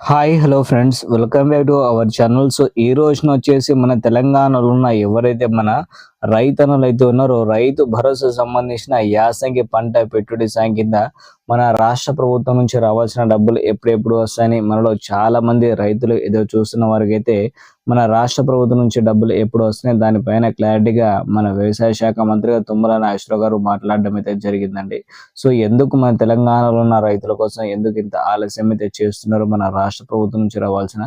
Hi hello friends welcome back to our channel so ఈ రోజున వచ్చేసి మన తెలంగాణలో ఉన్న ఎవరైతే మన రైతన్నలు అయితే ఉన్నారో రైతు భరోసా సంబంధించిన యాసంగి పంట పెట్టుబడి సాయం కింద మన రాష్ట్ర ప్రభుత్వం నుంచి రావాల్సిన డబ్బులు ఎప్పుడెప్పుడు వస్తాయని మనలో చాలా మంది రైతులు ఏదో చూస్తున్న వారికి అయితే మన రాష్ట్ర ప్రభుత్వం నుంచి డబ్బులు ఎప్పుడు వస్తున్నాయి దానిపైన క్లారిటీగా మన వ్యవసాయ శాఖ మంత్రిగా తుమ్మల నాగేశ్వరరావు గారు మాట్లాడడం అయితే జరిగిందండి. సో ఎందుకు మన తెలంగాణలో ఉన్న రైతుల కోసం ఎందుకు ఇంత ఆలస్యం అయితే చేస్తున్నారు మన రాష్ట్ర ప్రభుత్వం నుంచి రావాల్సిన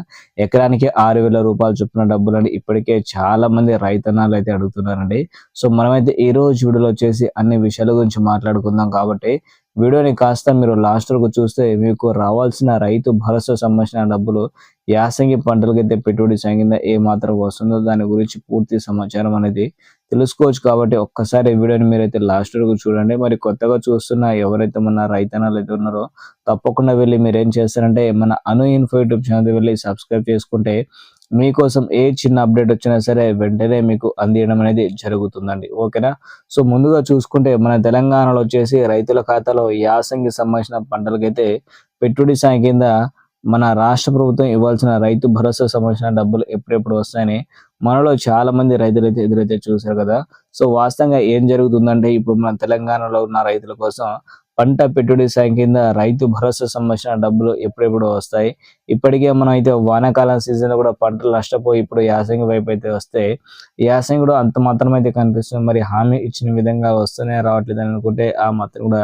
ఎకరానికి ఆరు వేల రూపాయలు చొప్పున డబ్బులని ఇప్పటికే చాలా మంది రైతన్నాలు అయితే అడుగుతున్నారండి. సో మనమైతే ఈ రోజు వీడియోలో వచ్చేసి అన్ని విషయాల గురించి మాట్లాడుకుందాం కాబట్టి వీడియోని కాస్త మీరు లాస్ట్ వరకు చూస్తే మీకు రావాల్సిన రైతు భరోసా సంబంధించిన డబ్బులు యాసంగి పంటలకైతే పెట్టుబడి సాగిందా ఏ మాత్రం వస్తుందో దాని గురించి పూర్తి సమాచారం అనేది తెలుసుకోవచ్చు కాబట్టి ఒక్కసారి వీడియోని మీరైతే లాస్ట్ వరకు చూడండి. మరి కొత్తగా చూస్తున్న ఎవరైతే మన రైతనాలు అయితే ఉన్నారో తప్పకుండా వెళ్ళి మీరు ఏం చేస్తారంటే మన అను ఇన్ఫో యూట్యూబ్ ఛానల్ వెళ్ళి సబ్స్క్రైబ్ చేసుకుంటే మీకోసం ఏ చిన్న అప్డేట్ వచ్చినా సరే వెంటనే మీకు అందియడం అనేది జరుగుతుందండి. ఓకేనా? సో ముందుగా చూసుకుంటే మన తెలంగాణలో వచ్చేసి రైతుల ఖాతాలో యాసంగి సంబంధించిన పంటలకైతే పెట్టుబడి సాయం కింద మన రాష్ట్ర ప్రభుత్వం ఇవ్వాల్సిన రైతు భరోసా సంబంధించిన డబ్బులు ఎప్పుడెప్పుడు వస్తాయని మనలో చాలా మంది రైతులు అయితే ఎదురైతే చూశారు కదా. సో వాస్తవంగా ఏం జరుగుతుందంటే ఇప్పుడు మన తెలంగాణలో ఉన్న రైతుల కోసం పంట పెట్టుబడి సాయం కింద రైతు భరోసా సంబంధించిన డబ్బులు ఎప్పుడెప్పుడు వస్తాయి? ఇప్పటికే మనం అయితే వానాకాలం సీజన్ కూడా పంటలు నష్టపోయి ఇప్పుడు యాసంగి వైపు అయితే వస్తే యాసంగి కూడా అంత మాత్రం అయితే కనిపిస్తుంది. మరి హామీ ఇచ్చిన విధంగా వస్తూనే రావట్లేదు అని అనుకుంటే ఆ మాత్రం కూడా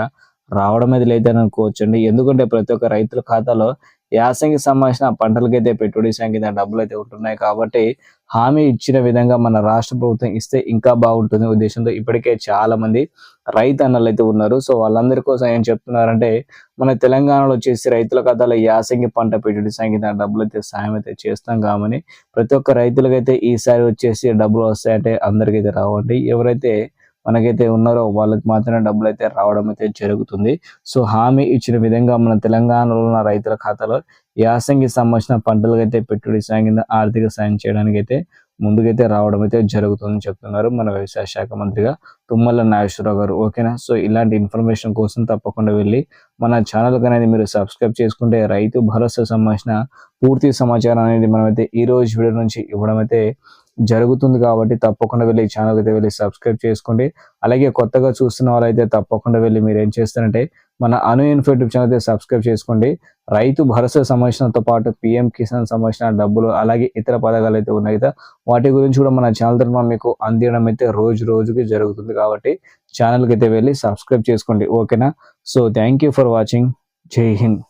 రావడం అయితే లేదని అనుకోవచ్చండి. ఎందుకంటే ప్రతి ఒక్క రైతుల ఖాతాలో యాసంగి సంబంధించిన పంటలకైతే పెట్టుబడి సంఖ్య డబ్బులు అయితే ఉంటున్నాయి కాబట్టి హామీ ఇచ్చిన విధంగా మన రాష్ట్ర ప్రభుత్వం ఇస్తే ఇంకా బాగుంటుంది ఉద్దేశంతో ఇప్పటికే చాలా మంది రైతు అన్నలు అయితే ఉన్నారు. సో వాళ్ళందరి కోసం ఏం చెప్తున్నారంటే మన తెలంగాణలో వచ్చేసి రైతుల ఖాతాలో యాసంగి పంట పెట్టుబడి సంఖ్య డబ్బులు అయితే సాయం అయితే చేస్తాం కామని ప్రతి ఒక్క రైతులకైతే ఈసారి వచ్చేసి డబ్బులు వస్తాయంటే అందరికైతే రావండి. ఎవరైతే మనకైతే ఉన్నారో వాళ్ళకి మాత్రమే డబ్బులు అయితే రావడం అయితే జరుగుతుంది. సో హామీ ఇచ్చిన విధంగా మన తెలంగాణలో ఉన్న రైతుల ఖాతాలో యాసంగి సంబంధించిన పంటలకు అయితే పెట్టుబడి సాయం కింద ఆర్థిక సాయం చేయడానికి అయితే ముందుకైతే రావడం అయితే జరుగుతుందని చెప్తున్నారు మన వ్యవసాయ శాఖ మంత్రిగా తుమ్మల నాగేశ్వరరావు గారు. ఓకేనా? సో ఇలాంటి ఇన్ఫర్మేషన్ కోసం తప్పకుండా వెళ్ళి మన ఛానల్కి అనేది మీరు సబ్స్క్రైబ్ చేసుకుంటే రైతు భరోసా సంబంధించిన పూర్తి సమాచారం అనేది మనమైతే ఈ రోజు వీడియో నుంచి ఇవ్వడం అయితే జరుగుతుంది కాబట్టి తప్పకుండా వెళ్ళి ఈ ఛానల్ అయితే వెళ్ళి సబ్స్క్రైబ్ చేసుకోండి. అలాగే కొత్తగా చూస్తున్న వాళ్ళైతే తప్పకుండా వెళ్ళి మీరు ఏం చేస్తారంటే మన అను ఇన్ఫో యూట్యూబ్ ఛానల్ అయితే సబ్స్క్రైబ్ చేసుకోండి. రైతు భరోసా సంబంధించినతో పాటు పిఎం కిసాన్ సంబంధించిన డబ్బులు అలాగే ఇతర పథకాలు అయితే ఉన్నాయి కదా వాటి గురించి కూడా మన ఛానల్ తరఫున మీకు అందించడం అయితే రోజు రోజుకి జరుగుతుంది కాబట్టి ఛానల్కి అయితే వెళ్ళి సబ్స్క్రైబ్ చేసుకోండి. ఓకేనా? So thank you for watching జై హింద్